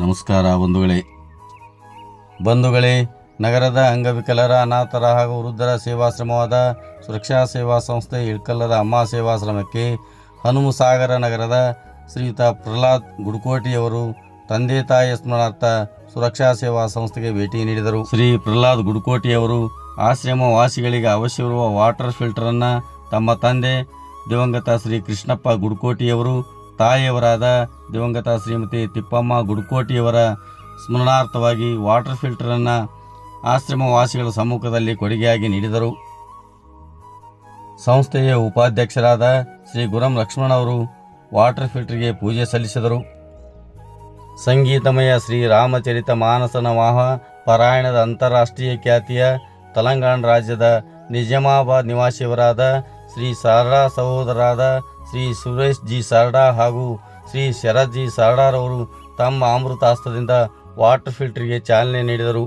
ನಮಸ್ಕಾರ ಬಂಧುಗಳೇ. ಬಂಧುಗಳೇ, ನಗರದ ಅಂಗವಿಕಲರ, ಅನಾಥರ ಹಾಗೂ ವೃದ್ಧರ ಸೇವಾಶ್ರಮವಾದ ಸುರಕ್ಷಾ ಸೇವಾ ಸಂಸ್ಥೆ ಇಳ್ಕಲ್ಲದ ಅಮ್ಮ ಸೇವಾಶ್ರಮಕ್ಕೆ ಹನುಮಸಾಗರ ನಗರದ ಶ್ರೀಯುತ ಪ್ರಹ್ಲಾದ್ ಗುಡ್ಕೋಟಿಯವರು ತಂದೆ ತಾಯಿಯ ಸ್ಮರಣಾರ್ಥ ಸುರಕ್ಷಾ ಸೇವಾ ಸಂಸ್ಥೆಗೆ ಭೇಟಿ ನೀಡಿದರು. ಶ್ರೀ ಪ್ರಹ್ಲಾದ್ ಗುಡ್ಕೋಟಿಯವರು ಆಶ್ರಮ ವಾಸಿಗಳಿಗೆ ಅವಶ್ಯವಿರುವ ವಾಟರ್ ಫಿಲ್ಟರನ್ನು ತಮ್ಮ ತಂದೆ ದಿವಂಗತ ಶ್ರೀ ಕೃಷ್ಣಪ್ಪ ಗುಡ್ಕೋಟಿಯವರು ತಾಯಿಯವರಾದ ದಿವಂಗತ ಶ್ರೀಮತಿ ತಿಪ್ಪಮ್ಮ ಗುಡ್ಕೋಟಿಯವರ ಸ್ಮರಣಾರ್ಥವಾಗಿ ವಾಟರ್ ಫಿಲ್ಟರನ್ನು ಆಶ್ರಮ ವಾಸಿಗಳ ಸಮ್ಮುಖದಲ್ಲಿ ಕೊಡುಗೆಯಾಗಿ ನೀಡಿದರು. ಸಂಸ್ಥೆಯ ಉಪಾಧ್ಯಕ್ಷರಾದ ಶ್ರೀ ಗುರಂ ಲಕ್ಷ್ಮಣವರು ವಾಟರ್ ಫಿಲ್ಟರ್ಗೆ ಪೂಜೆ ಸಲ್ಲಿಸಿದರು. ಸಂಗೀತಮಯ ಶ್ರೀ ರಾಮಚರಿತ ಮಾನಸನ ವಾಹ ಪಾರಾಯಣದ ಅಂತಾರಾಷ್ಟ್ರೀಯ ಖ್ಯಾತಿಯ ತೆಲಂಗಾಣ ರಾಜ್ಯದ ನಿಜಾಮಾಬಾದ್ ನಿವಾಸಿಯವರಾದ ಶ್ರೀ ಸಾರಡಾ ಸಹೋದರಾದ ಶ್ರೀ ಸುರೇಶ್ ಜಿ ಸಾರಡಾ ಹಾಗೂ ಶ್ರೀ ಶರತ್ ಜಿ ಸಾರಡಾರವರು ತಮ್ಮ ಅಮೃತಾಸ್ತ್ರದಿಂದ ವಾಟರ್ ಫಿಲ್ಟರ್ಗೆ ಚಾಲನೆ ನೀಡಿದರು.